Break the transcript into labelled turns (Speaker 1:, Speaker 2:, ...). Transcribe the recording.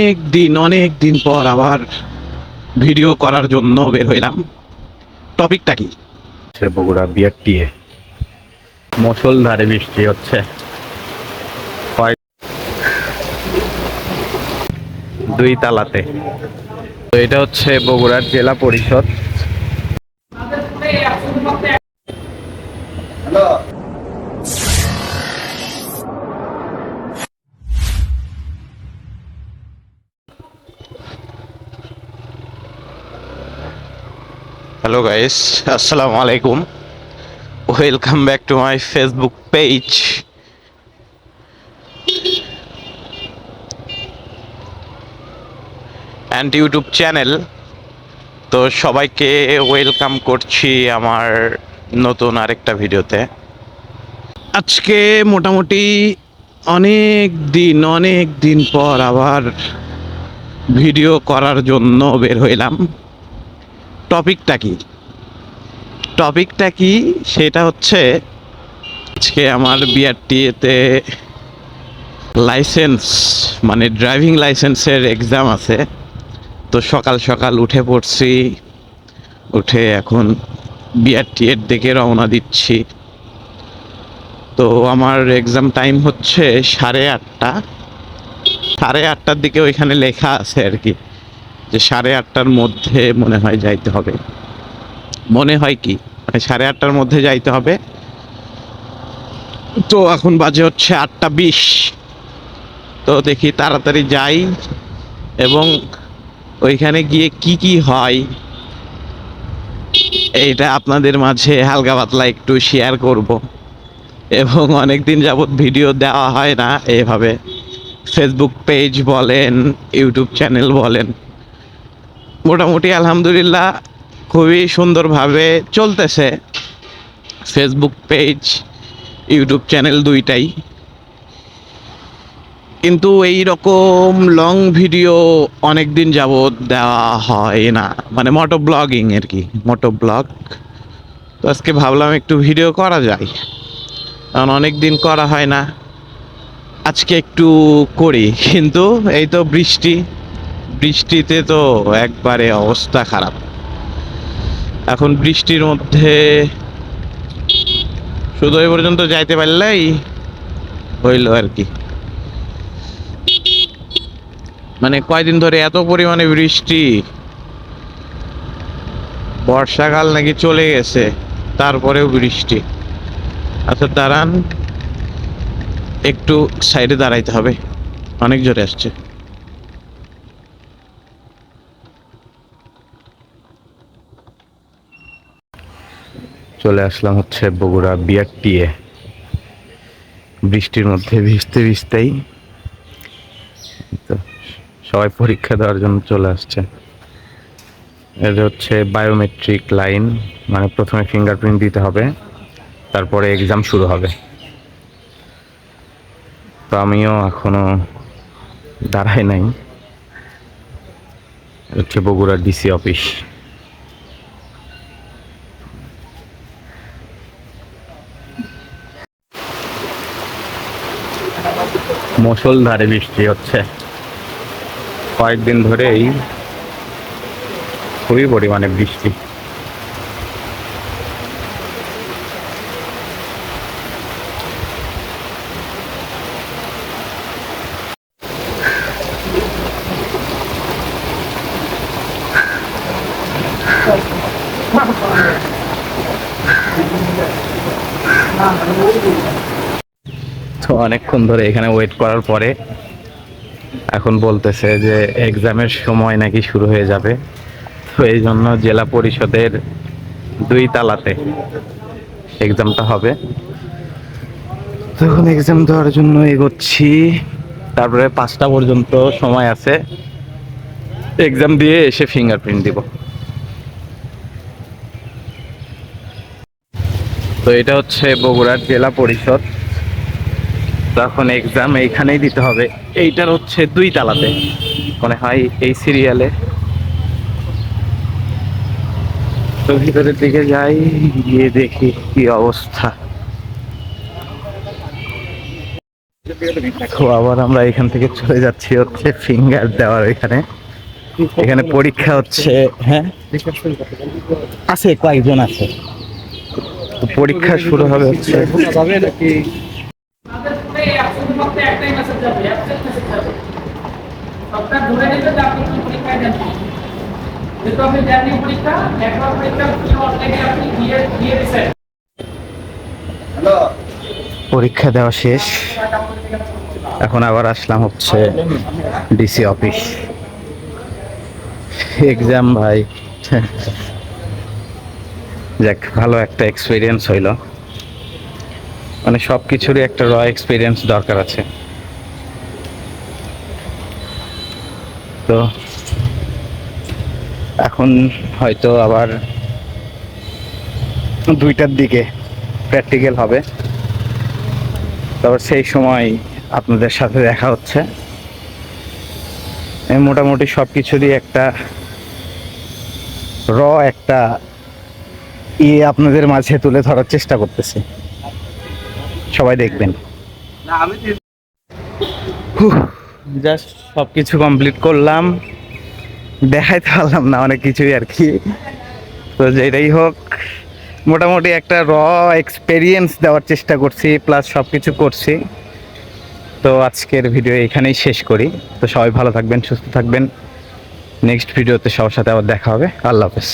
Speaker 1: অনেক দিন অনেক দিন পর আবার ভিডিও করার জন্য বের হইলাম। টপিকটা কি?
Speaker 2: সে বগুড়া বিআরটিএ। মুসলধারে বৃষ্টি হচ্ছে। দুই তালাতে। তো এটা হচ্ছে বগুড়ার জেলা পরিষদ।
Speaker 1: হ্যালো গাইস আসসালামু আলাইকুম welcome back to my Facebook page and YouTube channel তো সবাইকে ওয়েলকাম করছি আমার নতুন আরেকটা ভিডিওতে। আজকে মোটামুটি অনেক দিন অনেক দিন পর আবার ভিডিও করার জন্য বের হইলাম। টপিকটা কি? টপিকটা কি? সেটা হচ্ছে আজকে আমার বিআরটিএতে লাইসেন্স মানে ড্রাইভিং লাইসেন্সের এক্সাম আছে। তো সকাল সকাল উঠে পড়ছি, উঠে এখন বিআরটিএর দিকে রওনা দিচ্ছি। তো আমার এক্সাম টাইম হচ্ছে সাড়ে আটটা। সাড়ে আটটার দিকে ওইখানে লেখা আছে আর কি। যে সাড়ে আটটার মধ্যে মনে হয় যাইতে হবে। মনে হয় কি? মানে সাড়ে আটটার মধ্যে যাইতে হবে। তো এখন বাজে হচ্ছে আটটা বিশ। তো দেখি তাড়াতাড়ি যাই এবং ওইখানে গিয়ে কি কি হয় এইটা আপনাদের মাঝে হালকা পাতলা একটু শেয়ার করব। এবং অনেক দিন যাবৎ ভিডিও দেওয়া হয় না, এভাবে ফেসবুক পেজ বলেন ইউটিউব চ্যানেল বলেন। মোটামুটি আলহামদুলিল্লাহ খুবই সুন্দরভাবে চলতেছে। ফেসবুক পেজ ইউটিউব চ্যানেল দুইটাই। কিন্তু এই রকম লং ভিডিও অনেক দিন যাবৎ দেওয়া হয় না। মানে মোটো ব্লগিং আর কি মোটো ব্লগ তো আজকে ভাবলাম একটু ভিডিও করা যায়। কারণ অনেক দিন করা হয় না। আজকে একটু করি, কিন্তু এই তো বৃষ্টি। বৃষ্টিতে তো একবারে অবস্থা খারাপ। এখন বৃষ্টির মধ্যে শুধু এই পর্যন্ত যাইতে পারলেই হইল আর কি। মানে কয়দিন ধরে এত পরিমাণে বৃষ্টি, বর্ষাকাল নাকি চলে গেছে, তারপরেও বৃষ্টি। আচ্ছা দাঁড়ান, একটু সাইডে দাঁড়াইতে হবে, অনেক জোরে আসছে।
Speaker 2: চলে আসলাম হচ্ছে বগুড়া বিআরটিএ। বৃষ্টির মধ্যে ভিজতে ভিজতেই তো সবাই পরীক্ষা দেওয়ার জন্য চলে আসছে। এটা হচ্ছে বায়োমেট্রিক লাইন মানে প্রথমে ফিঙ্গারপ্রিন্ট দিতে হবে, তারপরে এক্সাম শুরু হবে। তো আমিও এখনও দাঁড়াই নাই। হচ্ছে বগুড়া ডিসি অফিস মুসলধারে বৃষ্টি হচ্ছে। কয়েকদিন ধরেই খুবই পরিমাণে বৃষ্টি। তো অনেকক্ষণ ধরে এখানে ওয়েট করার পরে এখন বলতেছে যে এক্সামের সময় নাকি শুরু হয়ে যাবে। তো এই জন্য জেলা পরিষদের দুই তালাতে এক্সামটা হবে। তখন এক্সাম দেওয়ার জন্য এগোচ্ছি। তারপরে পাঁচটা পর্যন্ত সময় আছে। এক্সাম দিয়ে এসে ফিঙ্গারপ্রিন্ট দিব। তো এটা হচ্ছে বগুড়ার জেলা পরিষদ। তখন এক্সাম এইখানেই দিতে হবে। এইটার হচ্ছে দুই তালাতে। মনে হয় এই সিরিয়ালে তো ভিতরের দিকে যাই, গিয়ে দেখি কি অবস্থা। তো আবার আমরা এখান থেকে চলে যাচ্ছি হচ্ছে ফিঙ্গার দেওয়ার এখানে এখানে পরীক্ষা হচ্ছে হ্যাঁ? আছে, কয়েকজন আছে। পরীক্ষা শুরু হবে হচ্ছে।
Speaker 3: শুধুমাত্র একটাই মেসেজ যাবে অ্যাবসেন্ট মেসেজ যাবে। সবটা ধরে নেবে যে আপনি কি পরীক্ষায় যেহেতু আপনি দেননি পরীক্ষা একবার পরীক্ষা অনলাইনে আপনি দিয়ে দিয়ে দিচ্ছেন
Speaker 2: পরীক্ষা দেওয়া শেষ। এখন আবার আসলাম হচ্ছে ডিসি অফিস। এক্সাম ভাই। যাক ভালো একটা এক্সপিরিয়েন্স হইল। মানে সব কিছুরই একটা র এক্সপিরিয়েন্স দরকার আছে। তো এখন হয়তো আবার দুইটার দিকে প্র্যাকটিক্যাল হবে। তারপর সেই সময় আপনাদের সাথে দেখা হচ্ছে। মোটামুটি সব কিছুরই একটা র একটা ইয়ে আপনাদের মাঝে তুলে ধরার চেষ্টা করতেছি। সবাই দেখবেন। জাস্ট সব কিছু কমপ্লিট করলাম। দেখাইতে পারলাম না অনেক কিছুই আর কি। তো যেটাই হোক মোটামুটি একটা র এক্সপেরিয়েন্স দেওয়ার চেষ্টা করছি প্লাস সব কিছু করছি। তো আজকের ভিডিও এখানেই শেষ করি। তো সবাই ভালো থাকবেন সুস্থ থাকবেন। নেক্সট ভিডিওতে সবার সাথে আবার দেখা হবে। আল্লাহ হাফেজ।